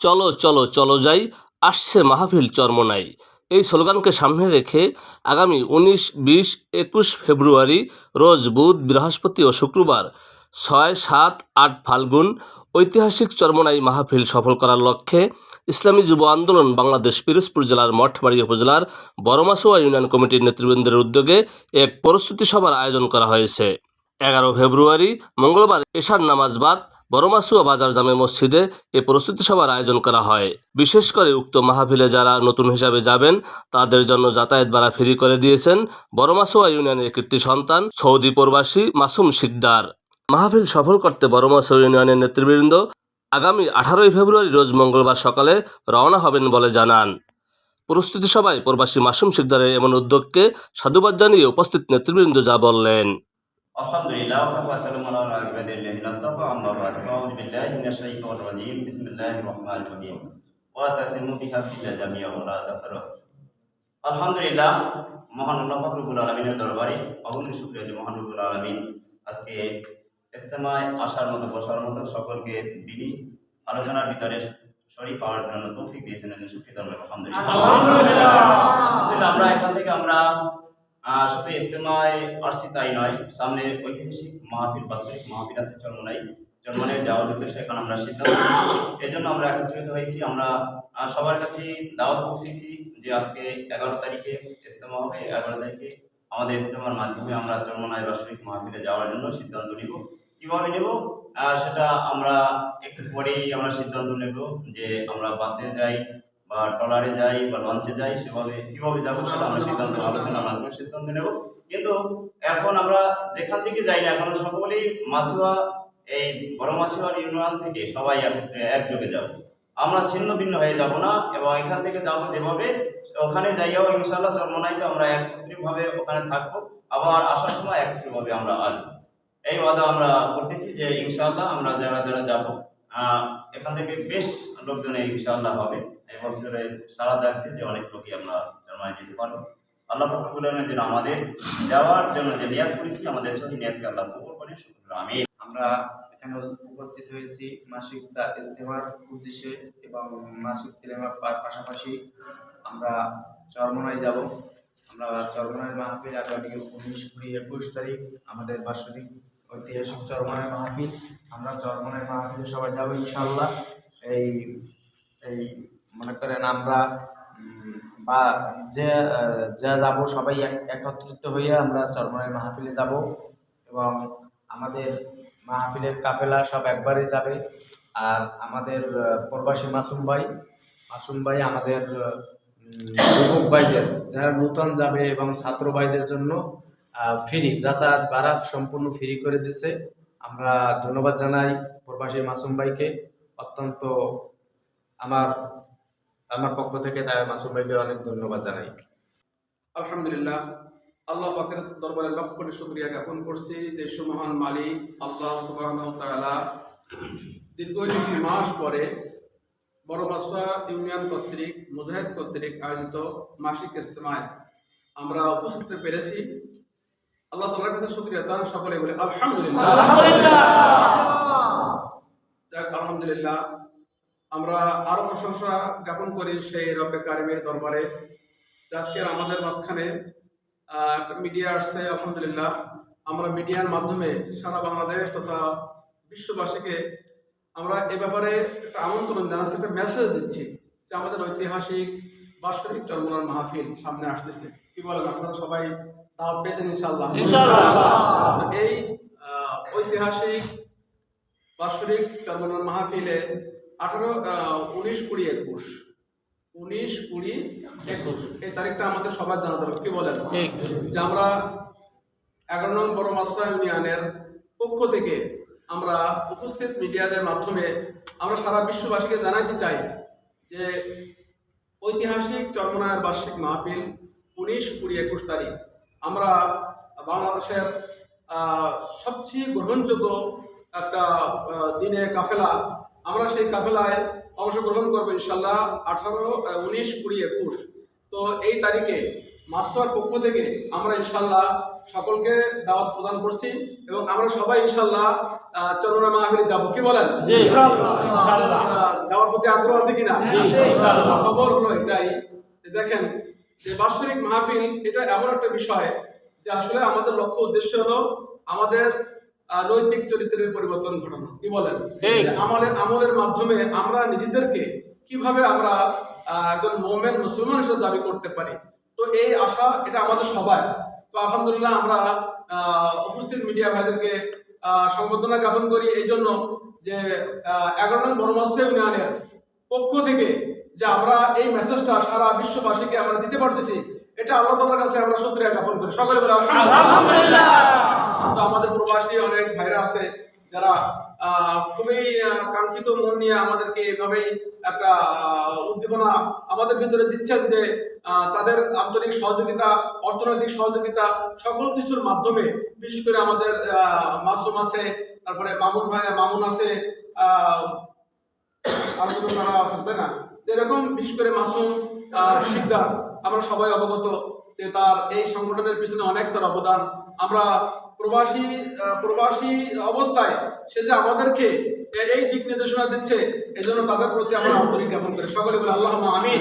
চলো চলো চলো যাই, আসছে মাহফিল চরমনাই। এই স্লোগানকে সামনে রেখে আগামী উনিশ, বিশ, একুশ ফেব্রুয়ারি রোজ বুধ, বৃহস্পতি ও শুক্রবার ছয়, সাত, আট ফাল্গুন ঐতিহাসিক চরমনাই মাহফিল সফল করার লক্ষ্যে ইসলামী যুব আন্দোলন বাংলাদেশ পিরোজপুর জেলার মঠবাড়ি উপজেলার বড়মাসুয়া ইউনিয়ন কমিটির নেতৃবৃন্দের উদ্যোগে এক প্রস্তুতি সভার আয়োজন করা হয়েছে। এগারো ফেব্রুয়ারি, মঙ্গলবার এশার নামাজ বাদ বড়মাসুয়া বাজার জামে মসজিদে এ প্রস্তুতি সভার আয়োজন করা হয়। বিশেষ করে উক্ত মাহফিলে যারা নতুন হিসাবে যাবেন, তাদের জন্য যাতায়াত ভাড়া ফ্রি করে দিয়েছেন বড়মাসুয়া ইউনিয়নের কীর্তি সন্তান সৌদি প্রবাসী মাসুম শিকদার। মাহফিল সফল করতে বড়মাসুয়া ইউনিয়নের নেতৃবৃন্দ আগামী আঠারোই ফেব্রুয়ারি রোজ মঙ্গলবার সকালে রওনা হবেন বলে জানান। প্রস্তুতি সভায় প্রবাসী মাসুম শিকদারের এমন উদ্যোগকে সাধুবাদ জানিয়ে উপস্থিত নেতৃবৃন্দ যা বললেন। সাল্লামু আলা ইবাদিল্লাহি নাস্তাফা আম্মা বাদ আউযু বিল্লাহি মিনাশ শাইতানির রাজীম বিসমিল্লাহির রহমানির রহিম ওয়া তাসিমু বিহাবলিল্লাহি জামিআ ওয়া লা তাফাররাকু আলহামদুলিল্লাহ মহান আল্লাহ পাক রব্বুল আলামিনের দরবারে অগণিত শুকরিয়া যে মহান রব্বুল আলামিন আজকে ইস্তেমায় আসার মতো বসার মতো সকলকে দিনই আলোচনার ভিতরে শরীর পাওয়ার জন্য তৌফিক দিয়েছেন এজন্য শুকরিয়া আলহামদুলিল্লাহ আমরা এখান থেকে আমরা আহ, শুধু ইস্তেমায় আসছি তাই নয়। সামনে ঐতিহাসিক মাহফিল বাৎসরিক মাহফিল আছে চরমনাই চরমনাই যাওয়ার উদ্দেশ্যে এখন আমরা সিদ্ধান্ত এই জন্য আমরা একত্রিত হয়েছি। আমরা সবার কাছে দাওয়াত পৌঁছেছি যে আজকে এগারো তারিখে ইস্তেমা হবে। এগারো তারিখে আমাদের ইস্তেমার মাধ্যমে আমরা চরমনাই বাৎসরিক মাহফিলে যাওয়ার জন্য সিদ্ধান্ত নিব। কীভাবে নেব? সেটা আমরা একটু পরেই আমরা সিদ্ধান্ত নেব যে আমরা বাসে যাই বা ট্রলারে যাই বা লঞ্চে যাই, সেভাবে কীভাবে যাব সেটা আমরা সিদ্ধান্ত আলোচনার মাধ্যমে সিদ্ধান্ত নেব। কিন্তু এখন আমরা যেখান থেকে যাই না এখন সকলেই মাসুয়া, এই বড় মাসুয়ার ইউনিয়ন থেকে সবাই একযোগে যাব। আমরা ছিন্ন ভিন্ন হয়ে যাব না, এবং এখান থেকে যাব যেভাবে, ওখানে যাইয়াও ইনশাল্লাহ সর্বনাইতে আমরা একত্রিতভাবে ওখানে থাকব। আবার আসার সময় একত্রিতভাবে আমরা আসব। এই ওয়াদা আমরা করতেছি যে ইনশাআল্লাহ আমরা যারা যারা যাব এখান থেকে বেশ লোকজন ইনশাআল্লাহ হবে। এই বছরে সারা যাচ্ছে যে অনেক লোকই আমরা জার্মানি যেতে পারব। আল্লাহ আলমের যেন আমাদের যাওয়ার জন্য যে নিয়াদ করেছি, আমাদের সহি নিয়াদকে আল্লাহ কবুল করে আমি আমরা এখানে উপস্থিত হয়েছি মাসিক ইজতেমার উদ্দেশ্যে এবং মাসিক তেলেমার পাশাপাশি আমরা চরমনায় যাব। আমরা চরমনায় মাহফিল আগামী উনিশ কুড়ি একুশ তারিখ আমাদের বাৎসরিক ঐতিহাসিক চরমনায় মাহফিল। আমরা চরমনায় মাহফিলে সবাই যাব ইনশাল্লাহ এই এই, মনে করেন আমরা বা যে, যা যাব সবাই একত্রিত হয়ে আমরা চরমনায় মাহফিলে যাব। এবং আমাদের মাহফিলের কাফেলা সব একবারে যাবে। আর আমাদের প্রবাসী মাসুম ভাই মাসুম ভাই আমাদের যুবক ভাইদের, যারা নূতন যাবে এবং ছাত্র ভাইদের জন্য ফ্রি, যাতায়াত ভাড়া সম্পূর্ণ ফ্রি করে দিছে। আমরা ধন্যবাদ জানাই প্রবাসী মাসুম ভাইকে। অত্যন্ত আমার আমার পক্ষ থেকে তাই মাসুম ভাইকে অনেক ধন্যবাদ জানাই। আলহামদুলিল্লাহ। আল্লাহ পাকের দরবারে লক্ষ কোটি শুক্রিয়া জ্ঞাপন করছি যে সুমহান মালিক আল্লাহ তাআলা দীর্ঘ একটি মাস পরে বড় মাসুয়া ইউনিয়ন কর্তৃক, মুজাহিদ কর্তৃক আয়োজিত মাসিক ইস্তেমায় আমরা উপস্থিত পেরেছি। আল্লাহ তাআলার কাছে শুকরিয়া তার সকলে বলে আলহামদুলিল্লাহ। যাক আলহামদুলিল্লাহ আমরা আরও প্রশংসা জ্ঞাপন করি সেই রব্বে কারিমের দরবারে। আজকের আমাদের মাঝখানে মিডিয়া আসছে আলহামদুলিল্লাহ। আমরা মিডিয়ার মাধ্যমে সারা বাংলাদেশ তথা বিশ্ববাসীকে আমরা এ ব্যাপারে একটা আমন্ত্রণ জানাচ্ছি একটা মেসেজ দিচ্ছি যে আমাদের ঐতিহাসিক বাৎসরিক চর্মনার মাহফিল সামনে আসতেছে। কি বলেন আপনারা সবাই? দাওয়াত পেয়েছেন ইনশাল্লাহ এই ঐতিহাসিক বাৎসরিক চর্মনার মাহফিলে আঠারো উনিশ কুড়ি একুশ। উনিশ কুড়ি একুশ। এই তারিখটা আমাদের সবার জানা দরকার কি বলেন? যে আমরা এগারো নং বড় মাস্টার ইউনিয়নের পক্ষ থেকে আমরা উপস্থিত মিডিয়াদের মাধ্যমে আমরা সারা বিশ্ববাসীকে জানাতে চাই যে ঐতিহাসিক চর্মনায়ের বার্ষিক মাহফিল উনিশ কুড়ি একুশ তারিখ। আমরা বাংলাদেশের সবচেয়ে গ্রহণযোগ্য একটা দিনে কাফেলা। আমরা সেই কাফেলায় অংশগ্রহণ করব ইনশাল্লাহ আঠারো উনিশ কুড়ি একুশ। তো এই তারিখে মাস্টার পক্ষ থেকে আমরা ইনশাল্লাহ সকলকে দাওয়াত প্রদান করছি এবং আমরা সবাই ইনশাল্লাহ চরমনা মাহফিলে যাব। কি বলেন? যাওয়ার প্রতি আগ্রহ আছে কিনা? খবর হলো এটাই। দেখেন যে বাৎসরিক মাহফিল এটা এমন একটা বিষয় যে আসলে আমাদের লক্ষ্য উদ্দেশ্য হলো আমাদের নৈতিক চরিত্রের পরিবর্তন ঘটানো। কি বলেন? যে আমলের আমলের মাধ্যমে আমরা নিজেদেরকে কীভাবে আমরা একজন মোমেন মুসলমান হিসেবে দাবি করতে পারি? তো এই আশা এটা আমাদের সবাই তো আলহামদুলিল্লাহ আমরা উপস্থিত মিডিয়া ভাইদেরকে আহ, সম্বর্ধনা জ্ঞাপন করি এই জন্য যে এগারো নং বনমস্ত ইউনিয়নের পক্ষ থেকে যে আমরা এই মেসেজটা সারা বিশ্ববাসীকে আমরা দিতে পারতেছি এটা আল্লাহ তাআলার কাছে আমরা শুকরিয়া জ্ঞাপন করি। সকলে বলে তো আমাদের প্রবাসী অনেক ভাইরা আছে যারা খুবই কাঙ্ক্ষিত মন নিয়ে আমাদেরকে এইভাবেই একটা উদ্দীপনা আমাদের ভিতরে দিচ্ছেন যে তাদের আন্তরিক সহযোগিতা অর্থনৈতিক সহযোগিতা সকল কিছুর মাধ্যমে বিশেষ করে আমাদের মাসুম আছে তারপরে মামুন ভাই মামুন আছে আহ, আর দুটো তারা আছেন তাই না? এরকম বিশেষ করে মাসুম শিকদার, আমরা সবাই অবগত যে তার এই সংগঠনের পিছনে অনেক তার অবদান। আমরা প্রবাসী প্রবাসী অবস্থায় সে যে আমাদেরকে এই দিক নির্দেশনা দিচ্ছে, এজন্য তাদের প্রতি আমরা আন্তরিক জ্ঞাপন করি। সকলে বলে আল্লাহ আমিন।